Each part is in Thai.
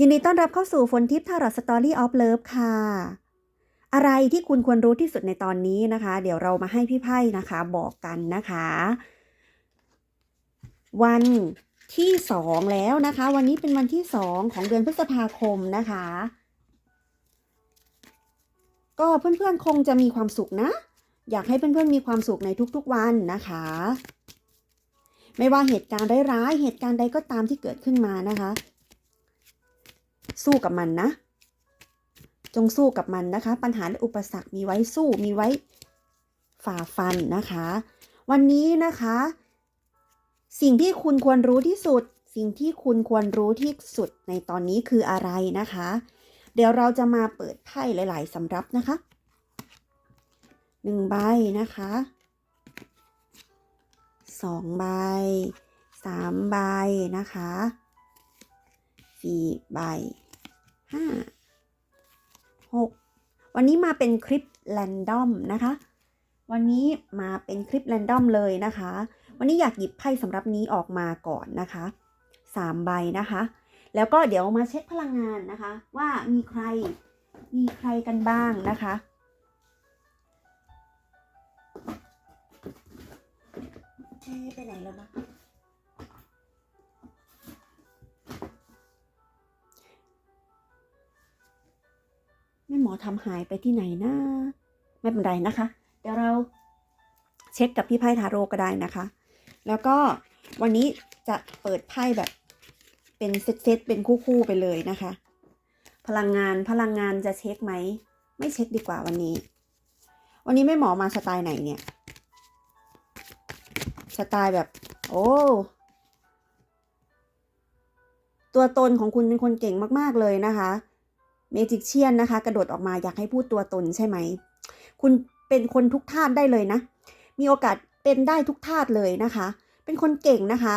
ยินดีต้อนรับเข้าสู่ฝนทิพย์ทาร์สตอรี่ออฟเลิฟค่ะ อะไรที่คุณควรรู้ที่สุดในตอนนี้นะคะ เดี๋ยวเรามาให้พี่ไพ่นะคะ บอกกันนะคะ วันที่สองแล้วนะคะ วันนี้เป็นวันที่สองของเดือนพฤษภาคมนะคะ ก็เพื่อนๆคงจะมีความสุขนะ อยากให้เพื่อนๆมีความสุขในทุกๆวันนะคะ ไม่ว่าเหตุการณ์ร้ายๆเหตุการณ์ใดก็ตามที่เกิดขึ้นมานะคะ สู้กับมันนะ จงสู้กับมันนะคะ ปัญหาและอุปสรรคมีไว้สู้มีไว้ฝ่าฟันนะคะ วันนี้นะคะ สิ่งที่คุณควรรู้ที่สุด สิ่งที่คุณควรรู้ที่สุดในตอนนี้คืออะไรนะคะ เดี๋ยวเราจะมาเปิดไพ่หลาย ๆสำรับนะคะหนึ่งใบนะคะสองใบสามใบนะคะสี่ใบ ห้าหกวันนี้มาเป็นคลิปแรนดอมนะคะ วันนี้มาเป็นคลิปแรนดอมเลยนะคะ วันนี้อยากหยิบไพ่สำหรับนี้ออกมาก่อนนะคะสามใบนะคะ แล้วก็เดี๋ยวมาเช็คพลังงานนะคะ ว่ามีใครมีใครกันบ้างนะคะเอ๊ะไปไหนแล้วนะ แม่หมอทำหายไปที่ไหนนะไม่เป็นไรนะคะ เดี๋ยวเราเช็คกับพี่ไพ่ทาโร่ก็ได้นะคะ แล้วก็วันนี้จะเปิดไพ่แบบเป็นเซตๆเป็นคู่ๆไปเลยนะคะ พลังงานพลังงานจะเช็คไหม ไม่เช็คดีกว่าวันนี้ วันนี้แม่หมอมาสไตล์ไหนเนี่ย สไตล์แบบ โอ้ตัวตนของคุณเป็นคนเก่งมาก ๆ เลยนะคะ เมจิกเชียนนะคะ กระโดดออกมาอยากให้พูดตัวตนใช่ไหม คุณเป็นคนทุกธาตุได้เลยนะ มีโอกาสเป็นได้ทุกธาตุเลยนะคะ เป็นคนเก่งนะคะ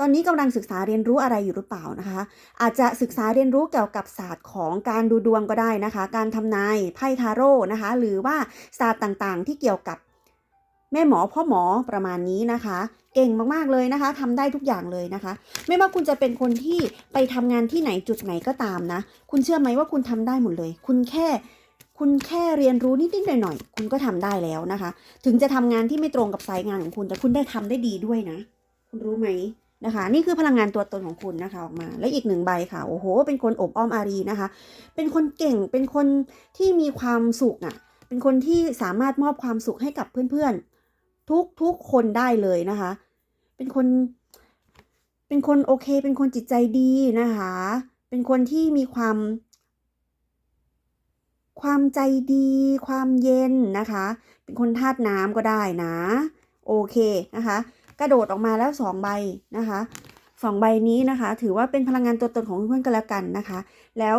ตอนนี้กำลังศึกษาเรียนรู้อะไรอยู่หรือเปล่านะคะ อาจจะศึกษาเรียนรู้เกี่ยวกับศาสตร์ของการดูดวงก็ได้นะคะ การทำนายไพ่ทาโร่นะคะ หรือว่าศาสตร์ต่างๆ ที่เกี่ยวกับ แม่หมอพ่อหมอประมาณนี้นะคะ เก่งมากๆเลยนะคะทำได้ทุกอย่างเลยนะคะ ไม่ว่าคุณจะเป็นคนที่ไปทำงานที่ไหนจุดไหนก็ตามนะ คุณเชื่อไหมว่าคุณทำได้หมดเลย คุณแค่ คุณแค่เรียนรู้นิดๆหน่อยๆคุณก็ทำได้แล้วนะคะ ถึงจะทำงานที่ไม่ตรงกับสายงานของคุณ แต่คุณได้ทำได้ดีด้วยนะ คุณรู้ไหมนะคะ นี่คือพลังงานตัวตนของคุณนะคะออกมา และอีกหนึ่งใบค่ะโอ้โห เป็นคนอบอ้อมอารีนะคะ เป็นคนเก่งเป็นคนที่มีความสุขอะ เป็นคนที่สามารถมอบความสุขให้กับเพื่อนๆ ทุกทุกคนได้เลยนะคะ เป็นคน เป็นคนโอเค เป็นคนจิตใจดีนะคะ เป็นคนที่มีความ ความใจดี ความเย็นนะคะ เป็นคนธาตุน้ำก็ได้นะ โอเคนะคะ กระโดดออกมาแล้วสองใบนะคะสองใบนี้นะคะ ถือว่าเป็นพลังงานตัวตนของเพื่อนกันแล้วกันนะคะ แล้ว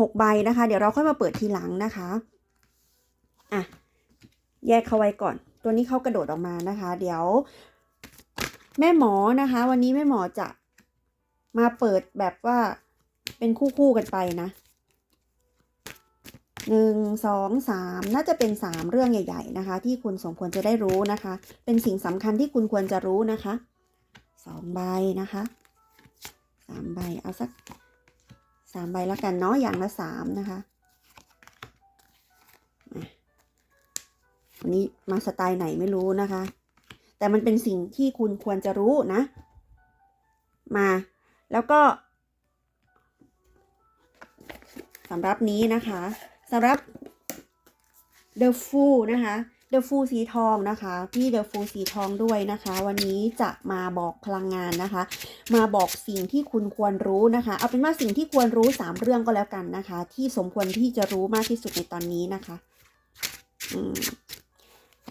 หกใบนะคะ เดี๋ยวเราค่อยมาเปิดทีหลังนะคะ อะ แยกเขาไว้ก่อน ตัวนี้เขากระโดดออกมานะคะ เดี๋ยว แม่หมอนะคะ วันนี้แม่หมอจะมาเปิดแบบว่าเป็นคู่ๆกันไปนะหนึ่งสองสามน่าจะเป็นสามเรื่องใหญ่ ๆ นะคะ ที่คุณสมควรจะได้รู้นะคะ เป็นสิ่งสำคัญที่คุณควรจะรู้นะคะสองใบนะคะสามใบเอาสักสามใบแล้วกันเนาะอย่างละสามนะคะ วันนี้มาสไตล์ไหนไม่รู้นะคะ แต่มันเป็นสิ่งที่คุณควรจะรู้นะ มาแล้วก็สำหรับนี้นะคะสำหรับ The Fool นะคะ The Fool สีทองนะคะพี่ The Fool สีทองด้วยนะคะ วันนี้จะมาบอกพลังงานนะคะ มาบอกสิ่งที่คุณควรรู้นะคะ เอาเป็นว่าสิ่งที่ควรรู้สามเรื่องก็แล้วกันนะคะ ที่สมควรที่จะรู้มากที่สุดในตอนนี้นะคะ อืม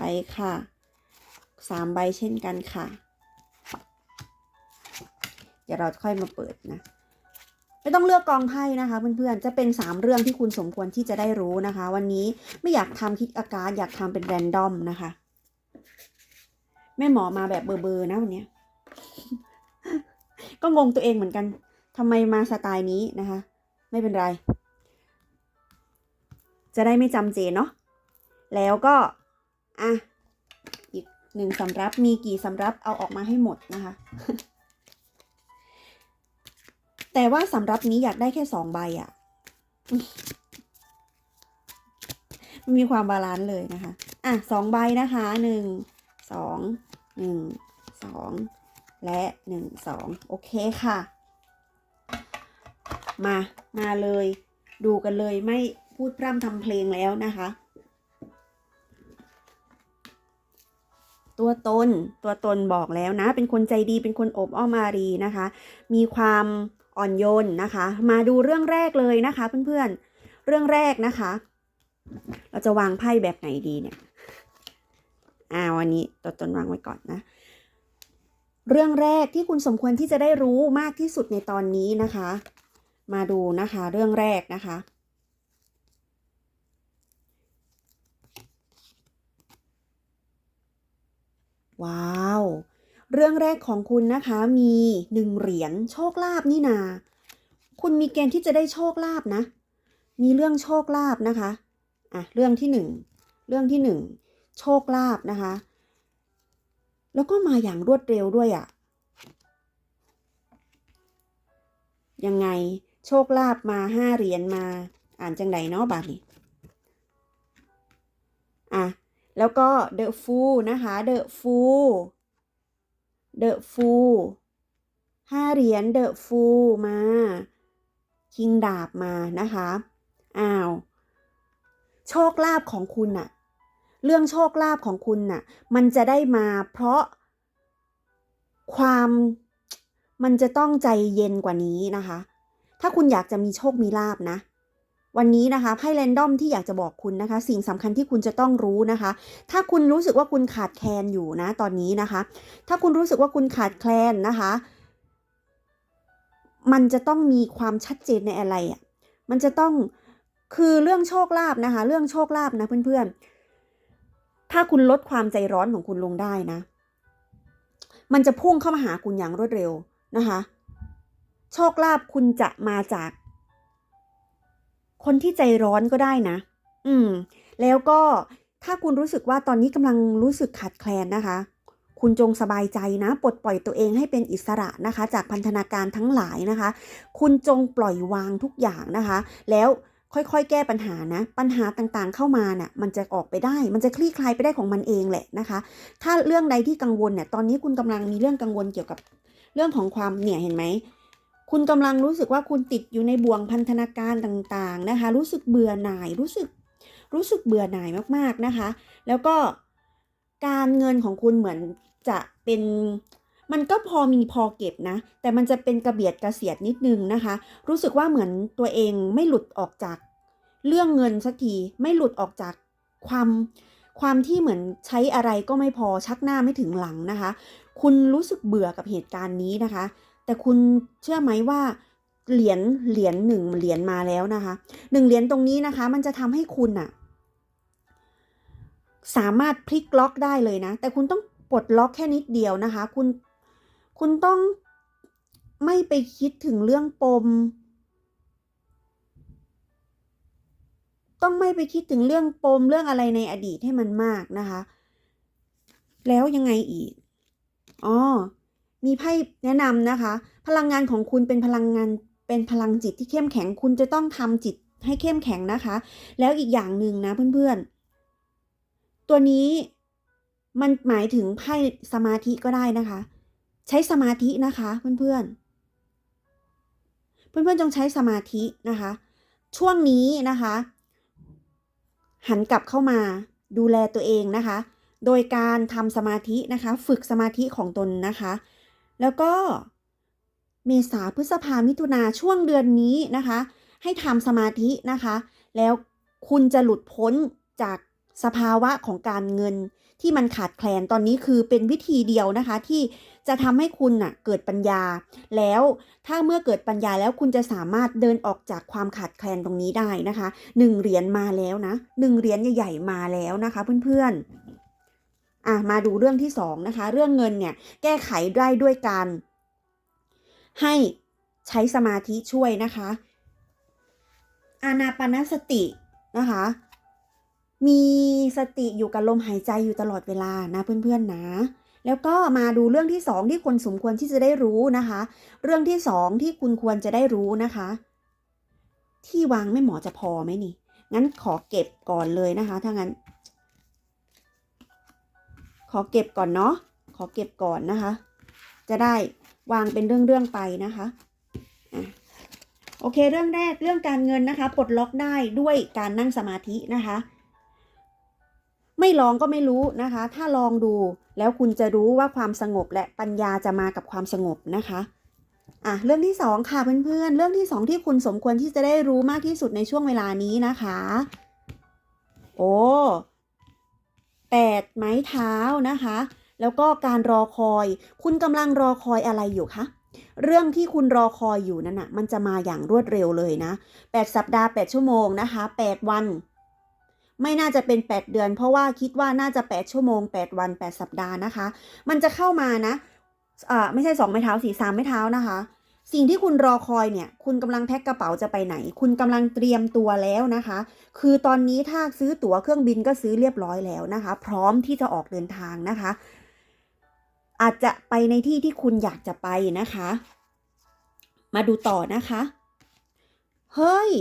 ไปค่ะสามใบเช่นกันค่ะ เดี๋ยวเราค่อยมาเปิดนะ ไม่ต้องเลือกกองไพ่นะคะ เพื่อนๆ จะเป็นสามเรื่องที่คุณสมควรที่จะได้รู้นะคะ วันนี้ไม่อยากทำคิดอาการอยากทำเป็นแรนดอมนะคะ แม่หมอมาแบบเบอร์ๆนะวันนี้ ก็งงตัวเองเหมือนกันทำไมมาสไตล์นี้นะคะ ไม่เป็นไร จะได้ไม่จำเจเนาะแล้วก็ อะ อีกหนึ่งสำรับมีกี่สำรับเอาออกมาให้หมดนะคะ แต่ว่าสำรับนี้อยากได้แค่สองใบอะ่ะมันมีความบาลานซ์เลยนะคะ อะสองใบนะคะหนึ่งสองหนึ่งสองและหนึ่งสองโอเคค่ะ มา มาเลย ดูกันเลยไม่พูดพร่ำทำเพลงแล้วนะคะ ตัวตน ตัวตนบอกแล้วนะ เป็นคนใจดี เป็นคนอบอ้อมอารีนะคะ มีความอ่อนโยนนะคะ มาดูเรื่องแรกเลยนะคะ เพื่อนๆ เรื่องแรกนะคะ เราจะวางไพ่แบบไหนดีเนี่ย อ่าวันนี้ตัวตนวางไว้ก่อนนะ เรื่องแรกที่คุณสมควรที่จะได้รู้มากที่สุดในตอนนี้นะคะ มาดูนะคะ เรื่องแรกนะคะ ว้าว เรื่องแรกของคุณนะคะมีหนึ่งเหรียญโชคลาภนี่นา คุณมีเกณฑ์ที่จะได้โชคลาภนะ มีเรื่องโชคลาภนะคะอะเรื่องที่หนึ่งเรื่องที่หนึ่งโชคลาภนะคะ แล้วก็มาอย่างรวดเร็วด้วยอะ่ะยังไงโชคลาภมาห้าเหรียญมา อ่านจังไดเนาะบาทนี้ แล้วก็ The Fool นะคะ The Fool The Fool ห้าเหรียญ The Fool มา คิงดาบมานะคะ อ้าว โชคลาภของคุณน่ะ เรื่องโชคลาภของคุณน่ะ มันจะได้มาเพราะความมันจะต้องใจเย็นกว่านี้นะคะ ถ้าคุณอยากจะมีโชคมีลาบนะ วันนี้นะคะไพ่แรนดอมที่อยากจะบอกคุณนะคะ สิ่งสำคัญที่คุณจะต้องรู้นะคะ ถ้าคุณรู้สึกว่าคุณขาดแคลนอยู่นะตอนนี้นะคะ ถ้าคุณรู้สึกว่าคุณขาดแคลนนะคะ มันจะต้องมีความชัดเจนในอะไรอะ่ะมันจะต้องคือเรื่องโชคลาภนะคะ เรื่องโชคลาภนะเพื่อนๆ ถ้าคุณลดความใจร้อนของคุณลงได้นะ มันจะพุ่งเข้ามาหาคุณอย่างรวดเร็วนะคะ โชคลาภคุณจะมาจาก คนที่ใจร้อนก็ได้นะ อืม แล้วก็ถ้าคุณรู้สึกว่าตอนนี้กำลังรู้สึกขาดแคลนนะคะ คุณจงสบายใจนะ ปลดปล่อยตัวเองให้เป็นอิสระนะคะ จากพันธนาการทั้งหลายนะคะ คุณจงปล่อยวางทุกอย่างนะคะ แล้วค่อยๆ แก้ปัญหานะ ปัญหาต่างๆ เข้ามาน่ะ มันจะออกไปได้ มันจะคลี่คลายไปได้ของมันเองแหละนะคะ ถ้าเรื่องใดที่กังวลเนี่ย ตอนนี้คุณกำลังมีเรื่องกังวลเกี่ยวกับเรื่องของความเนี่ย เห็นไหม คุณกำลังรู้สึกว่าคุณติดอยู่ในบ่วงพันธนาการต่างๆนะคะ รู้สึกเบื่อหน่าย รู้สึก รู้สึกเบื่อหน่ายมากๆนะคะ แล้วก็การเงินของคุณเหมือนจะเป็นมันก็พอมีพอเก็บนะ แต่มันจะเป็นกระเบียดกระเสียดนิดนึงนะคะ รู้สึกว่าเหมือนตัวเองไม่หลุดออกจากเรื่องเงินสักที ไม่หลุดออกจากความความที่เหมือนใช้อะไรก็ไม่พอชักหน้าไม่ถึงหลังนะคะ คุณรู้สึกเบื่อกับเหตุการณ์นี้นะคะ แต่คุณเชื่อไหมว่าเหรียญเหรียญหนึ่งเหรียญมาแล้วนะคะหนึ่งเหรียญตรงนี้นะคะ มันจะทำให้คุณอะสามารถพลิกล็อกได้เลยนะ แต่คุณต้องปลดล็อกแค่นิดเดียวนะคะ คุณคุณต้องไม่ไปคิดถึงเรื่องปม ต้องไม่ไปคิดถึงเรื่องปมเรื่องอะไรในอดีตให้มันมากนะคะ แล้วยังไงอีกอ๋อ มีไพ่แนะนำนะคะ พลังงานของคุณเป็นพลังงานเป็นพลังจิตที่เข้มแข็ง คุณจะต้องทำจิตให้เข้มแข็งนะคะ แล้วอีกอย่างหนึ่งนะเพื่อนๆ ตัวนี้มันหมายถึงไพ่สมาธิก็ได้นะคะ ใช้สมาธินะคะเพื่อนๆ เพื่อนๆจงใช้สมาธินะคะ ช่วงนี้นะคะ หันกลับเข้ามาดูแลตัวเองนะคะ โดยการทำสมาธินะคะ ฝึกสมาธิของตนนะคะ แล้วก็เมษาพฤษภามิถุนาช่วงเดือนนี้นะคะ ให้ทำสมาธินะคะ แล้วคุณจะหลุดพ้นจากสภาวะของการเงินที่มันขาดแคลนตอนนี้คือเป็นวิธีเดียวนะคะ ที่จะทำให้คุณน่ะเกิดปัญญา แล้วถ้าเมื่อเกิดปัญญาแล้วคุณจะสามารถเดินออกจากความขาดแคลนตรงนี้ได้นะคะหนึ่งเหรียญมาแล้วนะหนึ่งเหรียญใหญ่ๆมาแล้วนะคะ เพื่อนๆ อะมาดูเรื่องที่สองนะคะ เรื่องเงินเนี่ยแก้ไขได้ด้วยการ ให้ใช้สมาธิช่วยนะคะ อานาปานสตินะคะ มีสติอยู่กับลมหายใจอยู่ตลอดเวลานะเพื่อนๆนะ แล้วก็มาดูเรื่องที่สองที่คนสมควรที่จะได้รู้นะคะ เรื่องที่สองที่คุณควรจะได้รู้นะคะ ที่วางไม่หมอจะพอไหมนี่ งั้นขอเก็บก่อนเลยนะคะ ถ้างั้น ขอเก็บก่อนเนาะ ขอเก็บก่อนนะคะ จะได้วางเป็นเรื่องๆไปนะคะอะโอเค เรื่องแรกเรื่องการเงินนะคะปลดล็อกได้ด้วยการนั่งสมาธินะคะ ไม่ลองก็ไม่รู้นะคะ ถ้าลองดูแล้วคุณจะรู้ว่าความสงบและปัญญาจะมากับความสงบนะคะอะเรื่องที่สองค่ะเพื่อนๆเรื่องที่สองที่คุณสมควรที่จะได้รู้มากที่สุดในช่วงเวลานี้นะคะ โอ้ แปดไม้เท้านะคะ แล้วก็การรอคอย คุณกำลังรอคอยอะไรอยู่คะเรื่องที่คุณรอคอยอยู่นั่นน่ะมันจะมาอย่างรวดเร็วเลยนะแปดสัปดาห์แปดชั่วโมงนะคะแปดวัน ไม่น่าจะเป็น 8 เดือน เพราะว่าคิดว่าน่าจะ 8 ชั่วโมง 8 วัน 8 สัปดาห์นะคะ มันจะเข้ามานะอ่าไม่ใช่ 2 ไม้เท้าสี่สามไม้เท้านะคะ สิ่งที่คุณรอคอยเนี่ย คุณกำลังแพ็คกระเป๋าจะไปไหน คุณกำลังเตรียมตัวแล้วนะคะ คือตอนนี้ถ้าซื้อตั๋วเครื่องบินก็ซื้อเรียบร้อยแล้วนะคะ พร้อมที่จะออกเดินทางนะคะ อาจจะไปในที่ที่คุณอยากจะไปนะคะ มาดูต่อนะคะ เฮ้ย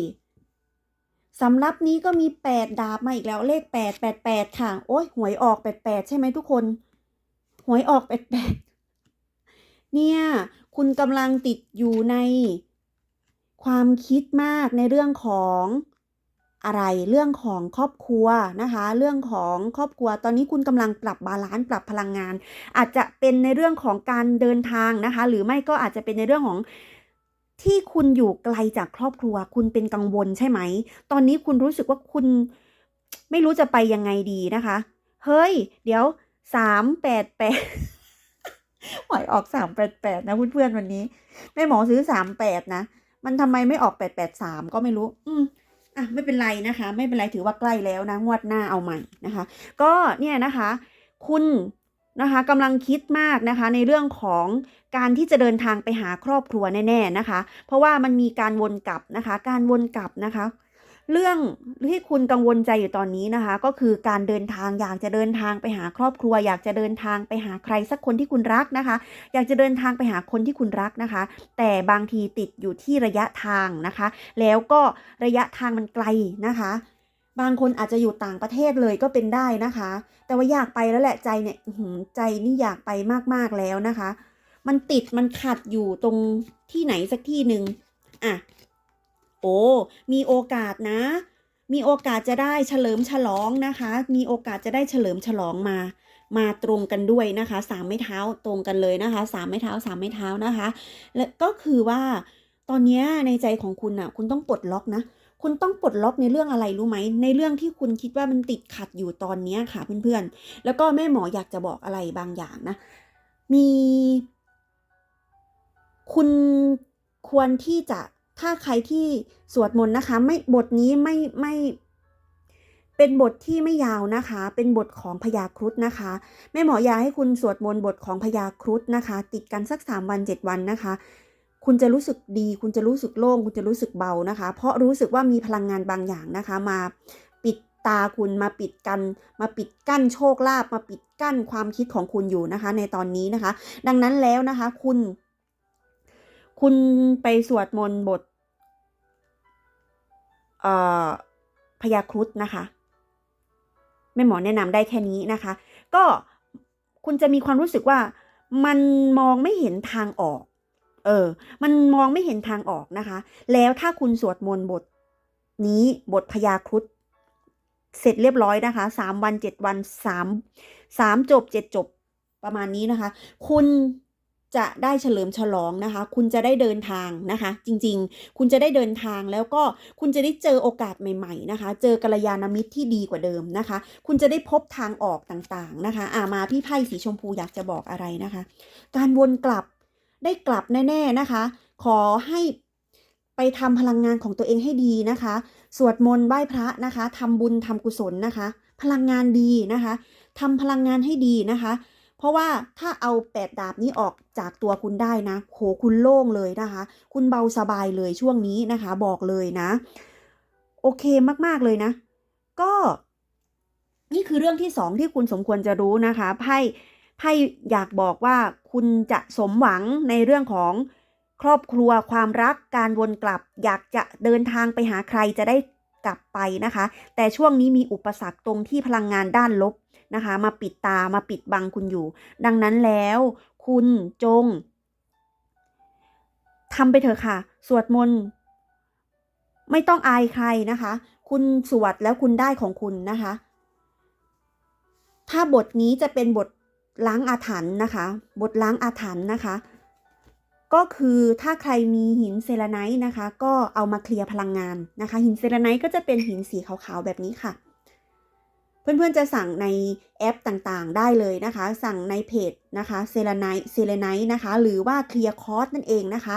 สำรับนี้ก็มี 8 ดาบมาอีกแล้วเลข 8 8 8 ค่ะ โอ้ยหวยออก 88 ใช่ไหมทุกคน หวยออก 88 เนี่ย คุณกำลังติดอยู่ใน ความคิดมากในเรื่องของอะไรเรื่องของครอบครัวนะคะ เรื่องของครอบครัวตอนนี้คุณกำลังปรับบาลานซ์ปรับพลังงาน อาจจะเป็นในเรื่องของการเดินทางนะคะ หรือไม่ก็อาจจะเป็นในเรื่องของที่คุณอยู่ไกลจากครอบครัว คุณเป็นกังวลใช่ไหม ตอนนี้คุณรู้สึกว่าคุณไม่รู้จะไปยังไงดีนะคะ เฮ้ย เดี๋ยวสามแปดแปด หวยออกสามแปดแปดนะเพื่อนๆวันนี้แม่หมอซื้อสามแปดนะมันทำไมไม่ออกแปดแปดสามก็ไม่รู้ อืมอะไม่เป็นไรนะคะ ไม่เป็นไรถือว่าใกล้แล้วนะงวดหน้าเอาใหม่นะคะ ก็เนี่ยนะคะ คุณนะคะกำลังคิดมากนะคะในเรื่องของการที่จะเดินทางไปหาครอบครัวแน่ ๆนะคะ เพราะว่ามันมีการวนกลับนะคะ การวนกลับนะคะ เรื่องที่คุณกังวลใจอยู่ตอนนี้นะคะ ก็คือการเดินทางอยากจะเดินทางไปหาครอบครัว อยากจะเดินทางไปหาใครสักคนที่คุณรักนะคะ อยากจะเดินทางไปหาคนที่คุณรักนะคะ แต่บางทีติดอยู่ที่ระยะทางนะคะ แล้วก็ระยะทางมันไกลนะคะ บางคนอาจจะอยู่ต่างประเทศเลยก็เป็นได้นะคะ แต่ว่าอยากไปแล้วแหละใจเนี่ยใจนี่อยากไปมากๆแล้วนะคะ มันติดมันขัดอยู่ตรงที่ไหนสักที่หนึ่งอะ โอ้มีโอกาสนะ มีโอกาสจะได้เฉลิมฉลองนะคะ มีโอกาสจะได้เฉลิมฉลองมา มาตรงกันด้วยนะคะสามไม้เท้าตรงกันเลยนะคะสามไม้เท้าสามไม้เท้านะคะ และก็คือว่าตอนนี้ในใจของคุณอะ คุณต้องปลดล็อกนะคุณต้องปลดล็อกในเรื่องอะไรรู้ไหม ในเรื่องที่คุณคิดว่ามันติดขัดอยู่ตอนนี้ค่ะเพื่อนๆ แล้วก็แม่หมออยากจะบอกอะไรบางอย่างนะ มี คุณควรที่จะ ถ้าใครที่สวดมนต์นะคะ ไม่บทนี้ไม่ไม่เป็นบทที่ไม่ยาวนะคะ เป็นบทของพญาครุฑนะคะ แม่หมออยากให้คุณสวดมนต์บทของพญาครุฑนะคะ ติดกันสักสามวันเจ็ดวันนะคะ คุณจะรู้สึกดี คุณจะรู้สึกโล่ง คุณจะรู้สึกเบานะคะ เพราะรู้สึกว่ามีพลังงานบางอย่างนะคะ มาปิดตาคุณ มาปิดกัน มาปิดกั้นโชคลาภ มาปิดกั้นความคิดของคุณอยู่นะคะ ในตอนนี้นะคะ ดังนั้นแล้วนะคะ คุณ คุณไปสวดมนต์บท พยาครุฑนะคะแม่หมอแนะนำได้แค่นี้นะคะ ก็คุณจะมีความรู้สึกว่ามันมองไม่เห็นทางออก เออ มันมองไม่เห็นทางออกนะคะ แล้วถ้าคุณสวดมนต์บทนี้บทพยาครุฑเสร็จเรียบร้อยนะคะสามวันเจ็ดวันสามสามจบเจ็ดจบประมาณนี้นะคะ คุณ จะได้เฉลิมฉลองนะคะ คุณจะได้เดินทางนะคะ จริงๆ คุณจะได้เดินทางแล้วก็คุณจะได้เจอโอกาสใหม่ ๆนะคะ เจอกัลยาณมิตรที่ดีกว่าเดิมนะคะ คุณจะได้พบทางออกต่างๆนะคะ อ่ามาพี่ไพ่สีชมพูอยากจะบอกอะไรนะคะ การวนกลับได้กลับแน่ๆนะคะ ขอให้ไปทำพลังงานของตัวเองให้ดีนะคะ สวดมนต์ไหว้พระนะคะทำบุญทำกุศลนะคะ พลังงานดีนะคะทำพลังงานให้ดีนะคะ เพราะว่าถ้าเอาแปดดาบนี้ออกจากตัวคุณได้นะโหคุณโล่งเลยนะคะ คุณเบาสบายเลยช่วงนี้นะคะ บอกเลยนะ โอเคมากๆเลยนะ ก็ นี่คือเรื่องที่สองที่คุณสมควรจะรู้นะคะไพ่ไพ่อยากบอกว่าคุณจะสมหวังในเรื่องของครอบครัวความรักการวนกลับ อยากจะเดินทางไปหาใครจะได้กลับไปนะคะ แต่ช่วงนี้มีอุปสรรคตรงที่พลังงานด้านลบ นะคะ มาปิดตามาปิดบังคุณอยู่ ดังนั้นแล้วคุณจงทำไปเถอะค่ะ สวดมนต์ไม่ต้องอายใครนะคะ คุณสวดแล้วคุณได้ของคุณนะคะ ถ้าบทนี้จะเป็นบทล้างอาถรรพ์นะคะ บทล้างอาถรรพ์นะคะ ก็คือถ้าใครมีหินเซราไนต์นะคะ ก็เอามาเคลียร์พลังงานนะคะ หินเซราไนต์ก็จะเป็นหินสีขาวๆแบบนี้ค่ะ เพื่อนๆจะสั่งในแอปต่างๆ ได้เลยนะคะ สั่งในเพจนะคะเซราไนเซราไนนะคะ หรือว่าเคลียร์คอร์สนั่นเองนะคะ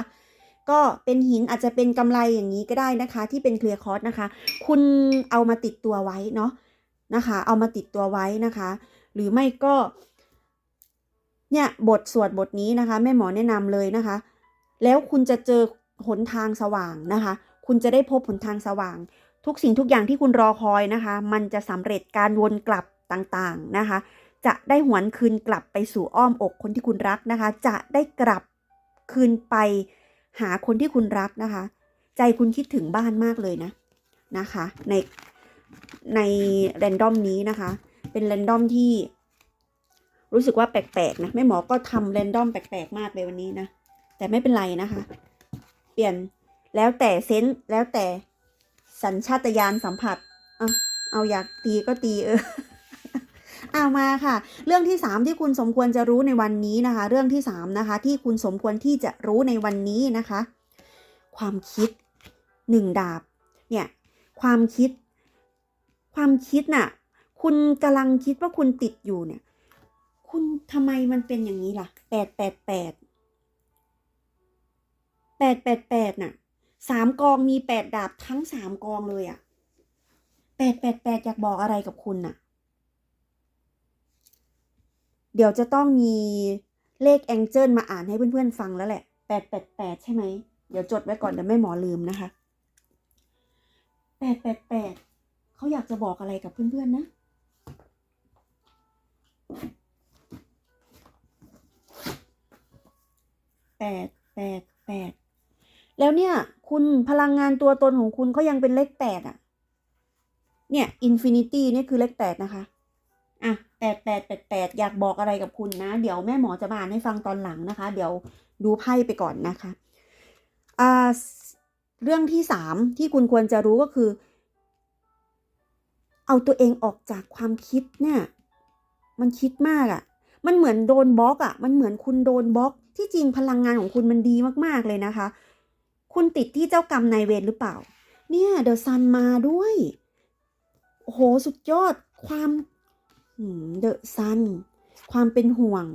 ก็เป็นหินอาจจะเป็นกำไรอย่างนี้ก็ได้นะคะ ที่เป็นเคลียร์คอร์สนะคะ คุณเอามาติดตัวไว้เนาะนะคะ เอามาติดตัวไว้นะคะ หรือไม่ก็ เนี่ยบทสวดบทนี้นะคะ แม่หมอแนะนำเลยนะคะ แล้วคุณจะเจอหนทางสว่างนะคะ คุณจะได้พบหนทางสว่าง ทุกสิ่งทุกอย่างที่คุณรอคอยนะคะ มันจะสำเร็จการวนกลับต่างๆนะคะ จะได้หวนคืนกลับไปสู่อ้อมอกคนที่คุณรักนะคะ จะได้กลับคืนไปหาคนที่คุณรักนะคะ ใจคุณคิดถึงบ้านมากเลยนะนะคะ ในในแรนดอมนี้นะคะ เป็นแรนดอมที่รู้สึกว่าแปลกๆนะแม่หมอก็ทำแรนดอมแปลกๆมากเลยวันนี้นะ แต่ไม่เป็นไรนะคะ เปลี่ยน แล้วแต่เซนส์แล้วแต่สัญชาตญาณสัมผัสเอาเอาอยากตีก็ตีเออเอามาค่ะ เรื่องที่สามที่คุณสมควรจะรู้ในวันนี้นะคะ เรื่องที่สามนะคะที่คุณสมควรที่จะรู้ในวันนี้นะคะ ความคิดหนึ่งดาบ เนี่ย ความคิด ความคิดน่ะ คุณกำลังคิดว่าคุณติดอยู่เนี่ย คุณทำไมมันเป็นอย่างนี้ล่ะแปดแปดแปดแปดแปดแปด สามกองมีแปดดาบทั้งสามกองเลยอะแปดแปดแปดอยากบอกอะไรกับคุณน่ะ เดี๋ยวจะต้องมีเลขแองเจิลมาอ่านให้เพื่อนๆฟังแล้วแหละแปดแปดแปดใช่ไหม เดี๋ยวจดไว้ก่อนเดี๋ยวไม่หมอลืมนะคะแปดแปดแปดเขาอยากจะบอกอะไรกับเพื่อนๆนะแปดแปดแปด แล้วเนี่ย คุณพลังงานตัวตนของคุณก็ยังเป็นเลขแปดอะ เนี่ยอินฟินิตี้เนี่ยคือเลขแปดนะคะ อะแปดแปดแปดแปดอยากบอกอะไรกับคุณนะ เดี๋ยวแม่หมอจะมาอ่านให้ฟังตอนหลังนะคะ เดี๋ยวดูไพ่ไปก่อนนะคะ อ่า เรื่องที่สามที่คุณควรจะรู้ก็คือ เอาตัวเองออกจากความคิดเนี่ย มันคิดมากอะ่ะ มันเหมือนโดนบล็อกอะ่ะ มันเหมือนคุณโดนบล็อก ที่จริงพลังงานของคุณมันดีมากๆเลยนะคะ คุณติดที่เจ้ากรรมนายเวรหรือเปล่า เนี่ยเดอะซันมาด้วย โอ้โห สุดยอดความเดอะซันความเป็นห่วง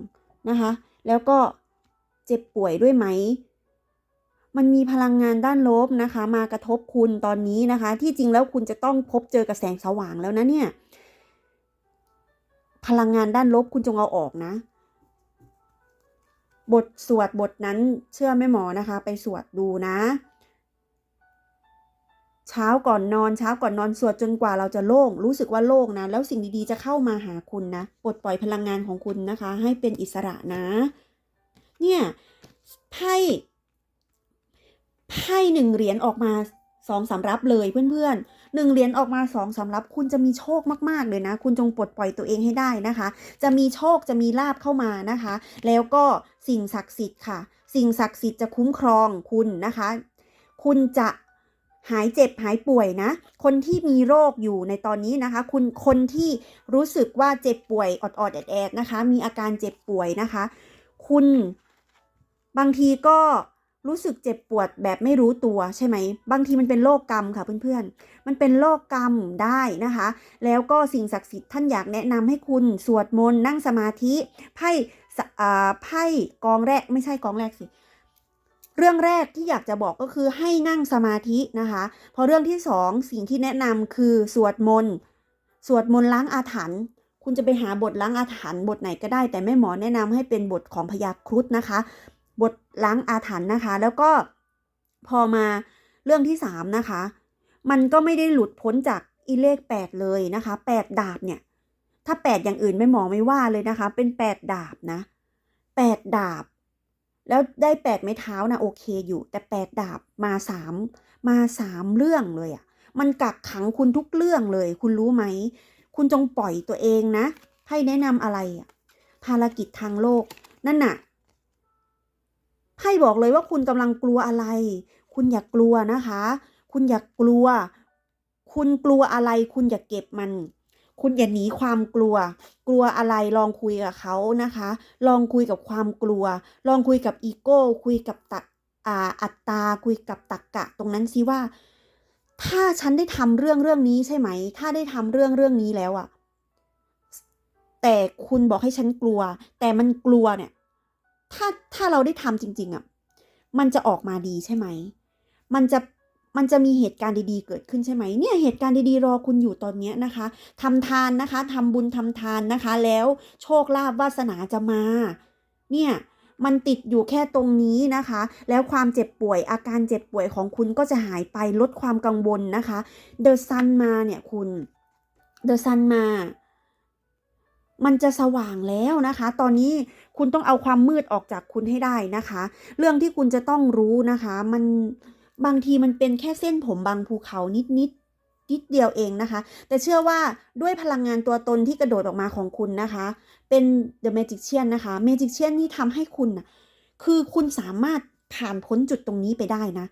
นะคะ แล้วก็เจ็บป่วยด้วยไหม มันมีพลังงานด้านลบนะคะ มากระทบคุณตอนนี้นะคะ ที่จริงแล้วคุณจะต้องพบเจอกับแสงสว่างแล้วนะเนี่ย พลังงานด้านลบคุณจงเอาออกนะ บทสวดบทนั้นเชื่อแม่หมอนะคะ ไปสวดดูนะ เช้าก่อนนอนเช้าก่อนนอนสวดจนกว่าเราจะโล่งรู้สึกว่าโล่งนะ แล้วสิ่งดีๆจะเข้ามาหาคุณนะปลดปล่อยพลังงานของคุณนะคะ ให้เป็นอิสระนะ เนี่ยไพ่ไพ่หนึ่งเหรียญออกมาสองสำรับเลยเพื่อนๆ หนึ่งเหรียญออกมาสองสำหรับคุณจะมีโชคมาก ๆ เลยนะ คุณจงปลดปล่อยตัวเองให้ได้นะคะ จะมีโชคจะมีลาบเข้ามานะคะ แล้วก็สิ่งศักดิ์สิทธิ์ค่ะ สิ่งศักดิ์สิทธิ์จะคุ้มครองคุณนะคะ คุณจะหายเจ็บหายป่วยนะ คนที่มีโรคอยู่ในตอนนี้นะคะ คุณคนที่รู้สึกว่าเจ็บป่วยออดๆแอดๆนะคะ มีอาการเจ็บป่วยนะคะ คุณบางทีก็ รู้สึกเจ็บปวดแบบไม่รู้ตัวใช่ไหม บางทีมันเป็นโรคกรรมค่ะเพื่อนๆ มันเป็นโรคกรรมได้นะคะ แล้วก็สิ่งศักดิ์สิทธิ์ท่านอยากแนะนำให้คุณสวดมนต์นั่งสมาธิไพ่ไพ่กองแรกไม่ใช่กองแรกสิเรื่องแรกที่อยากจะบอกก็คือให้นั่งสมาธินะคะพอเรื่องที่สองสิ่งที่แนะนำคือสวดมนต์สวดมนต์ล้างอาถรรพ์คุณจะไปหาบทล้างอาถรรพ์บทไหนก็ได้ แต่แม่หมอแนะนำให้เป็นบทของพยาครุฑนะคะ บทล้างอาถรรพ์นะคะ แล้วก็พอมาเรื่องที่สามนะคะ มันก็ไม่ได้หลุดพ้นจากอีเลขแปดเลยนะคะแปดดาบเนี่ย ถ้าแปดอย่างอื่นไม่มองไม่ว่าเลยนะคะ เป็นแปดดาบนะแปดดาบ แล้วได้แปดไม้เท้านะโอเคอยู่ แต่แปดดาบมาสามมาสามเรื่องเลยอะ่ะ มันกักขังคุณทุกเรื่องเลย คุณรู้ไหม คุณจงปล่อยตัวเองนะไพ่แนะนำอะไรอะภารกิจทางโลก นั่นน่ะ ไพ่บอกเลยว่าคุณกำลังกลัวอะไร คุณอย่ากกลัวนะคะ คุณอย่ากกลัว คุณกลัวอะไร คุณอย่าเก็บมัน คุณอย่าหนีความกลัว กลัวอะไรลองคุยกับเขานะคะ ลองคุยกับความกลัว ลองคุยกับอีโก้ คุยกับตักอ่าอัตตา คุยกับตักกะ ตรงนั้นสิว่า ถ้าฉันได้ทำเรื่องเรื่องนี้ใช่ไหม ถ้าได้ทำเรื่องเรื่องนี้แล้วอะแต่คุณบอกให้ฉันกลัว แต่มันกลัวเนี่ย ถ้าถ้าเราได้ทำจริง ๆอะมันจะออกมาดีใช่ไหม มันจะมันจะมีเหตุการณ์ดีๆ เกิดขึ้นใช่ไหมเนี่ยเหตุการณ์ดีๆรอคุณอยู่ตอนนี้นะคะทำทานนะคะทำบุญทำทานนะคะ แล้วโชคลาภวาสนาจะมา เนี่ยมันติดอยู่แค่ตรงนี้นะคะ แล้วความเจ็บป่วยอาการเจ็บป่วยของคุณก็จะหายไปลดความกังวลนะคะ เดอะซันมาเนี่ยคุณ เดอะซันมา มันจะสว่างแล้วนะคะ ตอนนี้คุณต้องเอาความมืดออกจากคุณให้ได้นะคะ เรื่องที่คุณจะต้องรู้นะคะ มันบางทีมันเป็นแค่เส้นผมบางภูเขานิดนิดนิดเดียวเองนะคะ แต่เชื่อว่าด้วยพลังงานตัวตนที่กระโดดออกมาของคุณนะคะ เป็น The Magician นะคะ Magician ที่ทำให้คุณนะคือคุณสามารถผ่านพ้นจุดตรงนี้ไปได้นะ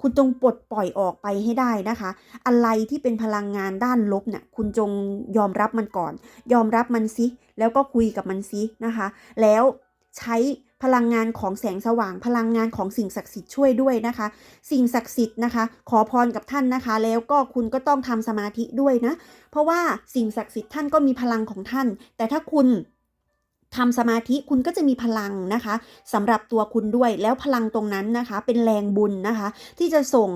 คุณจงปลดปล่อยออกไปให้ได้นะคะ อะไรที่เป็นพลังงานด้านลบเนี่ยคุณจงยอมรับมันก่อน ยอมรับมันซิแล้วก็คุยกับมันซินะคะ แล้วใช้พลังงานของแสงสว่าง พลังงานของสิ่งศักดิ์สิทธิ์ช่วยด้วยนะคะ สิ่งศักดิ์สิทธิ์นะคะ ขอพรกับท่านนะคะ แล้วก็คุณก็ต้องทำสมาธิด้วยนะ เพราะว่าสิ่งศักดิ์สิทธิ์ท่านก็มีพลังของท่าน แต่ถ้าคุณ ทำสมาธิคุณก็จะมีพลังนะคะสำหรับตัวคุณด้วยแล้วพลังตรงนั้นนะคะ เป็นแรงบุญนะคะ ที่จะส่ง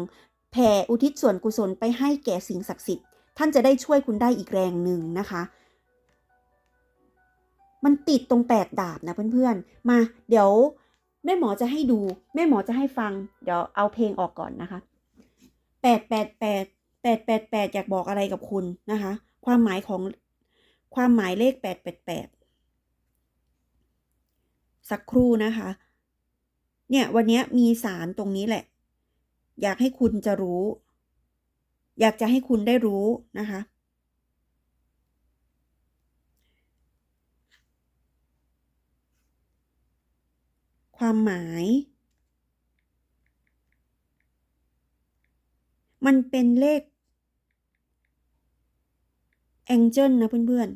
แผ่อุทิศส่วนกุศลไปให้แก่สิ่งศักดิ์สิทธิ์ท่านจะได้ช่วยคุณได้อีกแรงหนึ่งนะคะ มันติดตรงแปดดาบนะเพื่อนๆ มาเดี๋ยวแม่หมอจะให้ดู แม่หมอจะให้ฟัง เดี๋ยวเอาเพลงออกก่อนนะคะแปดแปดแปดแปดแปดแปดอยากบอกอะไรกับคุณนะคะ ความหมายของความหมายเลขแปดแปดแปด สักครู่นะคะ เนี่ยวันนี้มีสารตรงนี้แหละ อยากให้คุณจะรู้ อยากจะให้คุณได้รู้นะคะ ความหมาย มันเป็นเลขแองเจิลนะเพื่อน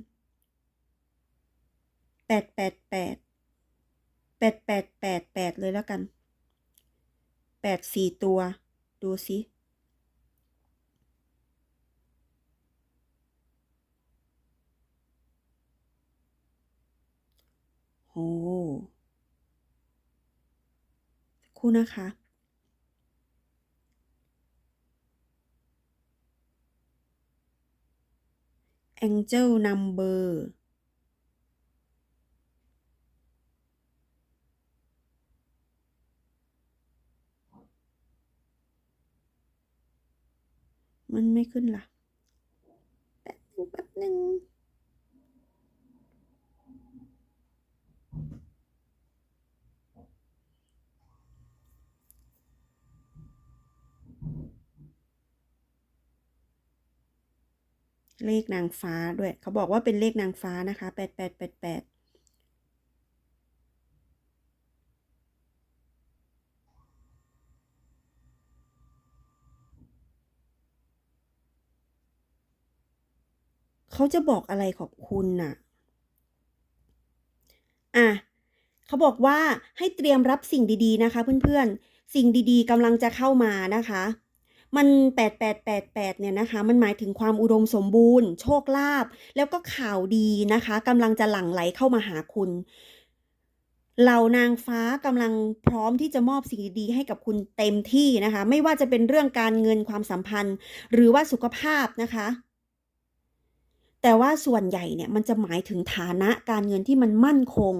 ๆแปดแปดแปด แปดแปดแปดแปดเลยแล้วกันแปดสี่ตัว ดูสิโอ้คู่นะคะ Angel Number มั มันไม่ขึ้นล่ะ แป๊บนึงแป๊บนึงเลขนางฟ้าด้วย เขาบอกว่าเป็นเลขนางฟ้านะคะแปดแปดแปดแปด เขาจะบอกอะไรขอบคุณน่ะ อะเขาบอกว่าให้เตรียมรับสิ่งดีๆนะคะเพื่อนๆ สิ่งดีๆกำลังจะเข้ามานะคะ มันแปดแปดแปดแปดเนี่ยนะคะ มันหมายถึงความอุดมสมบูรณ์ โชคลาภแล้วก็ข่าวดีนะคะกำลังจะหลั่งไหลเข้ามาหาคุณเหล่านางฟ้ากำลังพร้อมที่จะมอบสิ่งดีๆให้กับคุณเต็มที่นะคะ ไม่ว่าจะเป็นเรื่องการเงินความสัมพันธ์ หรือว่าสุขภาพนะคะ แต่ว่าส่วนใหญ่เนี่ยมันจะหมายถึงฐานะการเงินที่มันมั่นคง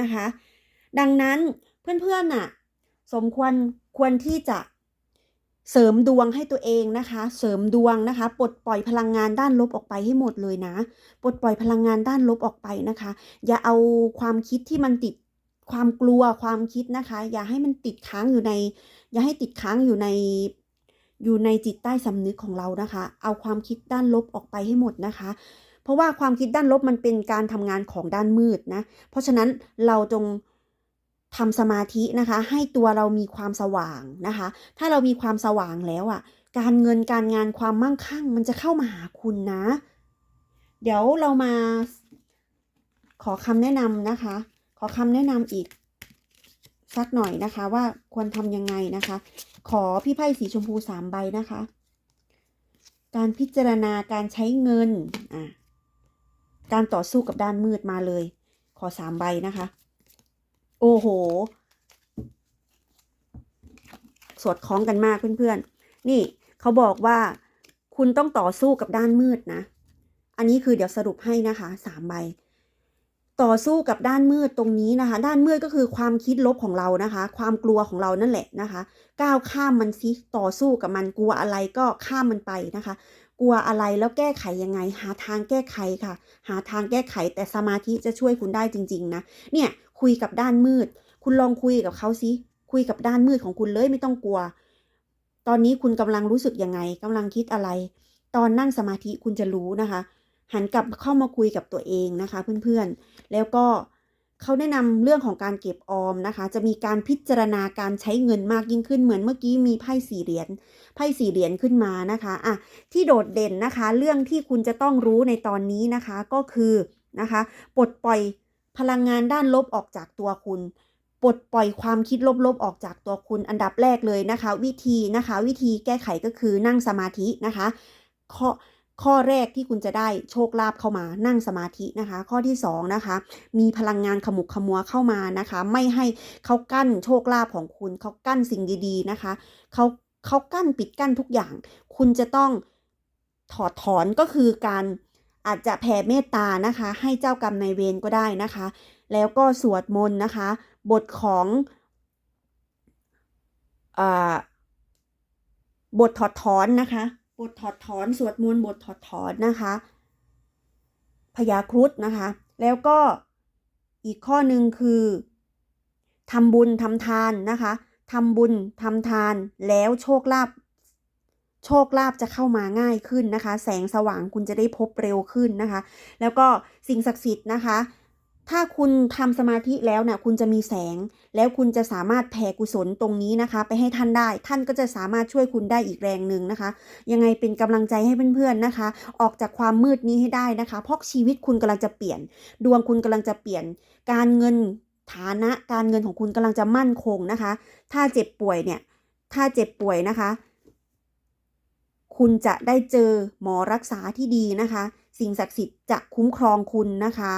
นะคะ ดังนั้นเพื่อนๆน่ะสมควรควรที่จะเสริมดวงให้ตัวเองนะคะ เสริมดวงนะคะ ปลดปล่อยพลังงานด้านลบออกไปให้หมดเลยนะ ปลดปล่อยพลังงานด้านลบออกไปนะคะ อย่าเอาความคิดที่มันติดความกลัวความคิดนะคะ อย่าให้มันติดค้างอยู่ใน อย่าให้ติดค้างอยู่ใน อยู่ในจิตใต้สำนึกของเรานะคะ เอาความคิดด้านลบออกไปให้หมดนะคะ เพราะว่าความคิดด้านลบมันเป็นการทำงานของด้านมืดนะ เพราะฉะนั้นเราจงทำสมาธินะคะ ให้ตัวเรามีความสว่างนะคะ ถ้าเรามีความสว่างแล้วอะ การเงินการงานความมั่งคั่ง มันจะเข้ามาหาคุณนะ เดี๋ยวเรามา ขอคำแนะนำนะคะ ขอคำแนะนำอีกสักหน่อยนะคะว่าควรทำยังไงนะคะ ขอพี่ไพ่สีชมพูสามใบนะคะ การพิจารณาการใช้เงินอะการต่อสู้กับด้านมืดมาเลย ขอสามใบนะคะ โอ้โห สวดคล้องกันมากเพื่อนๆ นี่เขาบอกว่าคุณต้องต่อสู้กับด้านมืดนะ อันนี้คือเดี๋ยวสรุปให้นะคะสามใบ ต่อสู้กับด้านมืดตรงนี้นะคะ ด้านมืดก็คือความคิดลบของเรานะคะ ความกลัวของเรานั่นแหละนะคะ ก้าวข้ามมันสิต่อสู้กับมันกลัวอะไรก็ข้ามมันไปนะคะ กลัวอะไรแล้วแก้ไขยังไง หาทางแก้ไขค่ะ หาทางแก้ไขแต่สมาธิจะช่วยคุณได้จริง ๆ นะ เนี่ยคุยกับด้านมืด คุณลองคุยกับเขาสิคุยกับด้านมืดของคุณเลยไม่ต้องกลัว ตอนนี้คุณกำลังรู้สึกยังไงกำลังคิดอะไร ตอนนั่งสมาธิคุณจะรู้นะคะ หันกลับเข้ามาคุยกับตัวเองนะคะเพื่อนๆ แล้วก็เขาแนะนำเรื่องของการเก็บออมนะคะ จะมีการพิจารณาการใช้เงินมากยิ่งขึ้นเหมือนเมื่อกี้มีไพ่สี่เหรียญไพ่สี่เหรียญขึ้นมานะคะอะที่โดดเด่นนะคะ เรื่องที่คุณจะต้องรู้ในตอนนี้นะคะก็คือนะคะปลดปล่อยพลังงานด้านลบออกจากตัวคุณปลดปล่อยความคิดลบๆออกจากตัวคุณอันดับแรกเลยนะคะ วิธีนะคะ วิธีแก้ไขก็คือนั่งสมาธินะคะข้อ ข้อแรกที่คุณจะได้โชคลาภเข้ามานั่งสมาธินะคะ ข้อที่สองนะคะมีพลังงานขมุกขมัวเข้ามานะคะ ไม่ให้เขากั้นโชคลาภของคุณเขากั้นสิ่งดีๆนะคะเขาเขากั้นปิดกั้นทุกอย่าง คุณจะต้องถอดถอนก็คือการอาจจะแผ่เมตตานะคะ ให้เจ้ากรรมนายเวรก็ได้นะคะ แล้วก็สวดมนต์นะคะ บทของอ่าบทถอดถอนนะคะ บทถอดถอนสวดมนต์บทถอดถอนนะคะพยาครุฑนะคะ แล้วก็อีกข้อหนึ่งคือทำบุญทำทานนะคะทำบุญทำทานแล้วโชคลาภโชคลาภจะเข้ามาง่ายขึ้นนะคะ แสงสว่างคุณจะได้พบเร็วขึ้นนะคะ แล้วก็สิ่งศักดิ์สิทธิ์นะคะ ถ้าคุณทำสมาธิแล้วนะ่ะคุณจะมีแสง แล้วคุณจะสามารถแผ่กุศลตรงนี้นะคะ ไปให้ท่านได้ ท่านก็จะสามารถช่วยคุณได้อีกแรงหนึ่งนะคะ ยังไงเป็นกำลังใจให้เพื่อนๆนะคะ ออกจากความมืดนี้ให้ได้นะคะ เพราะชีวิตคุณกำลังจะเปลี่ยน ดวงคุณกำลังจะเปลี่ยน การเงินฐานะการเงินของคุณกำลังจะมั่นคงนะคะ ถ้าเจ็บป่วยเนี่ย ถ้าเจ็บป่วยนะคะ คุณจะได้เจอหมอรักษาที่ดีนะคะ สิ่งศักดิ์สิทธิ์จะคุ้มครองคุณนะคะ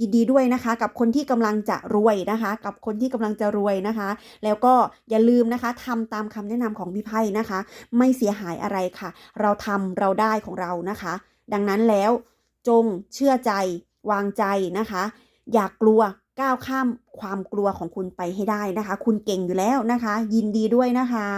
ยินดีด้วยนะคะ กับคนที่กำลังจะรวยนะคะ กับคนที่กำลังจะรวยนะคะ แล้วก็อย่าลืมนะคะทำตามคำแนะนำของพี่ไพ่นะคะ ไม่เสียหายอะไรค่ะ เราทำเราได้ของเรานะคะ ดังนั้นแล้วจงเชื่อใจ วางใจนะคะ อย่ากกลัวก้าวข้ามความกลัวของคุณไปให้ได้นะคะ คุณเก่งอยู่แล้วนะคะ ยินดีด้วยนะคะ